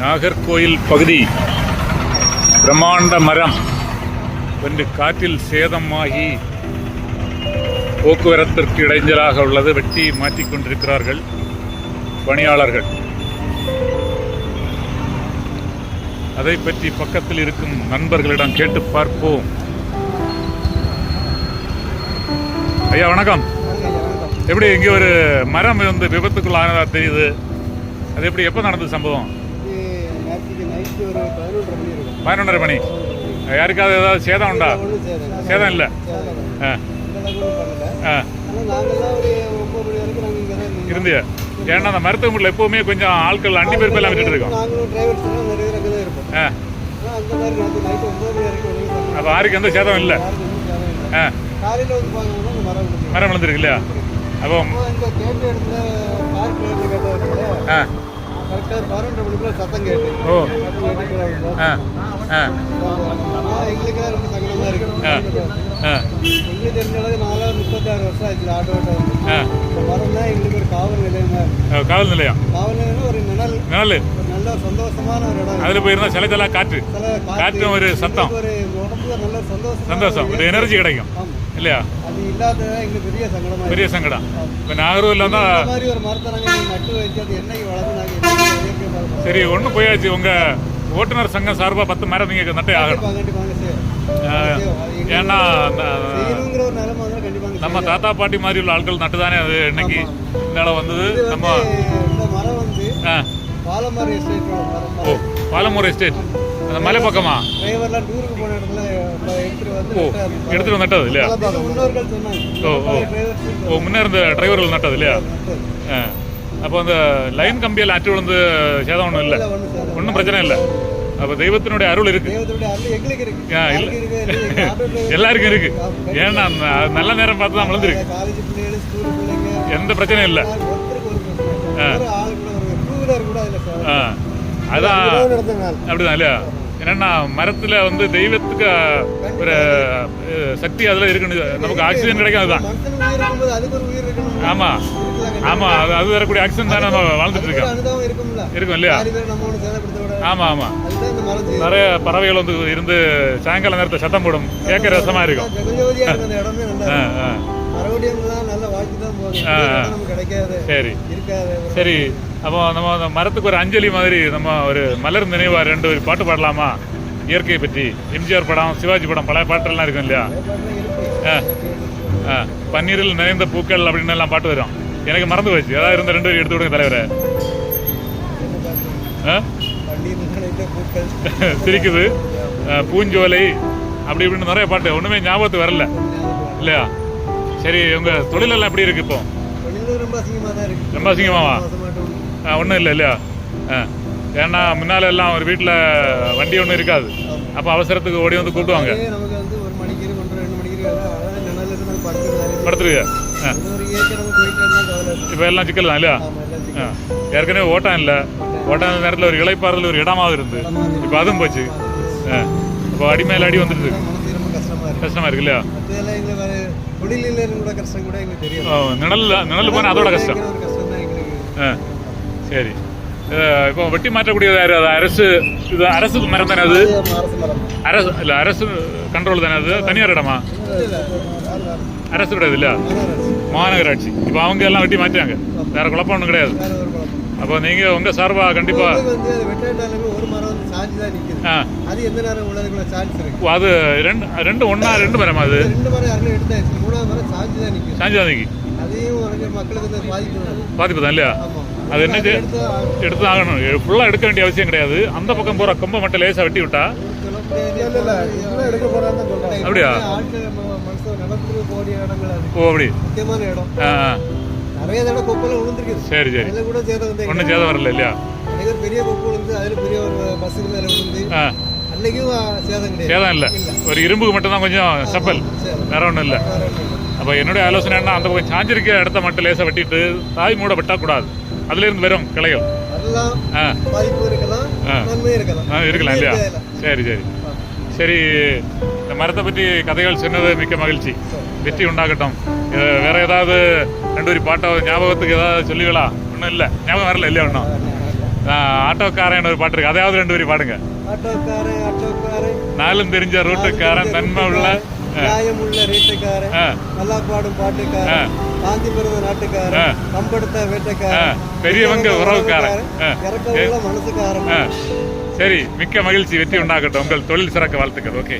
நாகர்கோயில் பகுதி பிரம்மாண்ட மரம் ஒன்று காற்றில் சேதமாகி போக்குவரத்திற்கு இடைஞ்சலாக உள்ளது வெட்டி மாற்றிக்கொண்டிருக்கிறார்கள் பணியாளர்கள். அதை பற்றி பக்கத்தில் இருக்கும் நண்பர்களிடம் கேட்டு பார்ப்போம். ஐயா வணக்கம். எப்படி இங்கே ஒரு மரம் வந்து விபத்துக்குள்ளானதாக தெரியுது? அது எப்படி எப்போ நடந்தது சம்பவம்? பதினொன்றரை மணி யாருக்காவது ஏதாவது சேதம் உண்டா? சேதம் இல்லை. ஆ. ஆ. இருந்தியா ஏன்னா அந்த மருத்துவமனையில் எப்பவுமே கொஞ்சம் ஆட்கள் அண்டி பேர் எல்லாம் விட்டுட்டு இருக்கோம். ஆ. அப்போ யாருக்கு எந்த சேதம் இல்லை. ஆ. மரம் விழுந்து மரம் விழுந்திருக்கு இல்லையா? அப்போ ஆ. கரெக்டாக பதினொன்றரை மணிக்குள்ள சத்தம் கேட்டு. ஓ. ஆ ஆ. எங்களுக்கெல்லாம் ரொம்ப சங்கடமாக இருக்கு. எங்களுக்கு தெரிஞ்ச அளவுக்கு நாலாவது முப்பத்தாறு வருஷம் ஆச்சு ஆட்டோ இந்த மரம் தான் எங்களுக்கு ஒரு காவல் நிலையமா காவல் நிலையம். காவல் நிலையம் ஒரு நிழல் நிழல் நல்ல சந்தோஷமான ஒரு இடம். அதில் போயிருந்தா சிலைத்தெல்லாம் காற்று. காற்றும் ஒரு சத்தம். ஒரு உடம்புல நல்ல சந்தோஷம் சந்தோஷம். ஒரு எனர்ஜி கிடைக்கும். இல்லையா? எங்களுக்கு பெரிய சங்கடமா இருக்கு. பெரிய சங்கடம். இப்போ நாகர்கோவில் இந்த வந்தால் மாதிரி ஒரு மரத்தை நாங்க இங்க நட்டு வச்சு அது என்னைக்கு வளர்ந்து நாங்க என்னைக்கு இயற்கை பார்க்கணும். சரி ஒன்றும் போயாச்சு. உங்கள் ஓட்டுநர் சங்கம் சார்பாக பத்து மரம் நீங்கள் நட்டே ஆகணும். ஏன்னா நிலைமை நம்ம தாத்தா பாட்டி மாதிரி உள்ள ஆட்கள் நட்டு தானே அது இன்னைக்கு இடம் வந்தது. நம்ம மரம் வந்து எஸ்டேட்டோட மரம் ஓ பாலமூர் எஸ்டேட் அந்த மலை பக்கமா? டிரைவர்லாம் டூருக்கு போன இடத்துல எடுத்துட்டு வந்து ஓ. எடுத்துட்டு நட்டது இல்லையா? முன்னோர்கள் சொன்னாங்க. ஓ, ஓ. ஓ முன்னே இருந்த டிரைவர்கள் நட்டது இல்லையா? அப்போ அந்த லைன் கம்பியில் அற்று விழுந்து சேதம் ஒன்றும் இல்லை. ஒன்றும் பிரச்சனை இல்லை. அப்போ தெய்வத்தினுடைய அருள் இருக்கு. எல்லாருக்கும் இருக்கு. ஏன்னா நல்ல நேரம் பார்த்து தான் விழுந்திருக்கு. எந்த பிரச்சனையும் இல்லை. ஆ அதான் அப்படிதான் இல்லையா? என்னன்னா மரத்துல வந்து தெய்வத்துக்கு ஒரு சக்தி அதுல இருக்குன்னு நமக்கு ஆக்சிஜன் கிடைக்கும் அதுதான். இருக்கணும். ஆமா. ஆமா அது அது வரக்கூடிய ஆக்சிஜன் தானே நம்ம வாழ்ந்துட்டு இருக்கோம். இருக்கும் இல்லையா? ஆமா ஆமா. நிறைய பறவைகள் வந்து இருந்து சாயங்கால நேரத்தை சத்தம் போடும். கேட்க ரசமா இருக்கும். சரி. சரி அப்போ நம்ம மரத்துக்கு ஒரு அஞ்சலி மாதிரி நம்ம ஒரு மலர் நினைவா ரெண்டு ஒரு பாட்டு பாடலாமா? இயற்கையை பற்றி. எம்ஜிஆர் படம் சிவாஜி படம் பழைய பாட்டெல்லாம் இருக்கும் இல்லையா? பன்னீரில் நிறைந்த பூக்கள் அப்படின்னு எல்லாம் பாட்டு வரும். எனக்கு மறந்து போச்சு. ஏதாவது இருந்த ரெண்டு பேரும் எடுத்து விடுங்க தலைவரை. சிரிக்குது. பூஞ்சோலை அப்படி இப்படின்னு நிறைய பாட்டு. ஒன்றுமே ஞாபகத்துக்கு வரல. இல்லையா? சரி உங்கள் தொழிலெல்லாம் எப்படி இருக்கு இப்போ? ரொம்ப அசிங்கமாவா. ஒன்றும் இல்லை இல்லையா? ஆ ஏன்னா முன்னால எல்லாம் ஒரு வீட்டில் வண்டி ஒன்றும் இருக்காது. அப்போ அவசரத்துக்கு ஓடி வந்து கூப்பிடுவாங்க படுத்துருங்க. இப்போ எல்லாம் சிக்கல் தான் இல்லையா. ஏற்கனவே ஓட்டம் இல்லை. ஓட்டம் நேரத்தில் ஒரு இளைப்பாறுதல் ஒரு இடமாவது இருந்து. இப்போ அதுவும் போச்சு. ஆ. இப்போ அடி மேல அடி வந்துடுது. அதான் மனசு ரொம்ப கஷ்டமா இருக்கு. கஷ்டமா இருக்கு இல்லையா? மற்றதெல்லாம் எங்களுக்கு வேற தொழிலில் இருந்து கூட கஷ்டம் கூட எங்களுக்கு தெரியும் ஓ, நிழல் நிழல் போனால் அதோட கஷ்டம். சரி. இப்போ வெட்டி மாற்றக்கூடியது அது அரசு இது அரசு மரம் தானே அது? அரசு இல்லை அரசு கண்ட்ரோல் தானே அது? தனியார் இடமா? இல்ல, இல்ல. அரசு கிடையாது இல்லையா? மாநகராட்சி. இப்போ அவங்க எல்லாம் வெட்டி மாற்றிட்டாங்க. வேற குழப்பம் ஒன்றும் கிடையாது. அப்போ நீங்கள் உங்கள் சார்பாக கண்டிப்பாக ஒரு சாஞ்சு தான் நிக்குது. ஆ. அது எந்த நேரம் உள்ளதுக்குள்ள சான்ஸ் இருக்கு. அது ரெண்டு ரெண்டு ஒன்றா ரெண்டு மரமா அது? ரெண்டு மரம் யாரும் எடுத்தாச்சு. மூணாவது மரம் சாஞ்சு தான் நிக்குது. சாஞ்சாதிக்கு அதையும் உனக்கு மக்களுக்கு பாதிப்பு தான். பாதிப்பு தான் இல்லையா அது என்ன எடுத்து தான் ஆகணும். ஃபுல்லாக எடுக்க வேண்டிய அவசியம் கிடையாது. அந்த பக்கம் போகிற கொம்பை மட்டும் லேசாக வெட்டி விட்டா? தான். அப்படியா? ஓ அப்படி. முக்கியமான இடம். நிறைய தடவை கொப்பெல்லாம் விழுந்துருக்குது சரி சரி. ஒன்றும் சேதம் வரல இல்லையா? ஒரு பெரிய கொப்பு விழுந்து அதுல பெரிய ஒரு பஸ்ஸுக்கு மேல விழுந்து அன்னைக்கும் சேதம் கிடையாது. சேதம் இல்லை. ஒரு இரும்புக்கு மட்டும்தான் கொஞ்சம் சப்பல். வேற ஒன்றும் இல்லை. அப்போ என்னுடைய ஆலோசனை என்ன அந்த பக்கம் சாஞ்சிருக்க இடத்த மட்டும் லேசாக வெட்டிட்டு தாய் மூட வெட்டக்கூடாது அதுலேருந்து வரும் கிளைகள். இருக்கலாம் இல்லையா. சரி சரி. சரி இந்த மரத்தை பற்றி கதைகள் சொன்னது மிக்க மகிழ்ச்சி. வெற்றி உண்டாகட்டும். வேற ஏதாவது ரெண்டு ஒரு பாட்டோ ஞாபகத்துக்கு ஏதாவது சொல்லுவீங்களா? ஒன்றும் இல்லை. ஞாபகம் வரல இல்லையா ஒன்றும் ஆட்டோக்காரன் ஒரு பாட்டு இருக்கு அதையாவது ரெண்டு வரி பாடுங்க நாலும் தெரிஞ்ச ரூட்டுக்காரன் நன்மை உள்ள நியாயம் உள்ள ரேட்டுக்காரன். நல்லா பாடும் பாட்டுக்காரன் காந்தி பிறந்த நாட்டுக்காரன் ஆ. கம்பெடுத்த வேட்டைக்காரன். பெரியவங்க உறவுக்காரன். இறக்க உள்ள மனசுக்காரன் ஆ. சரி மிக்க மகிழ்ச்சி வெற்றி உண்டாகட்டும் உங்கள் தொழில் சிறக்க வாழ்த்துக்கள் ஓகே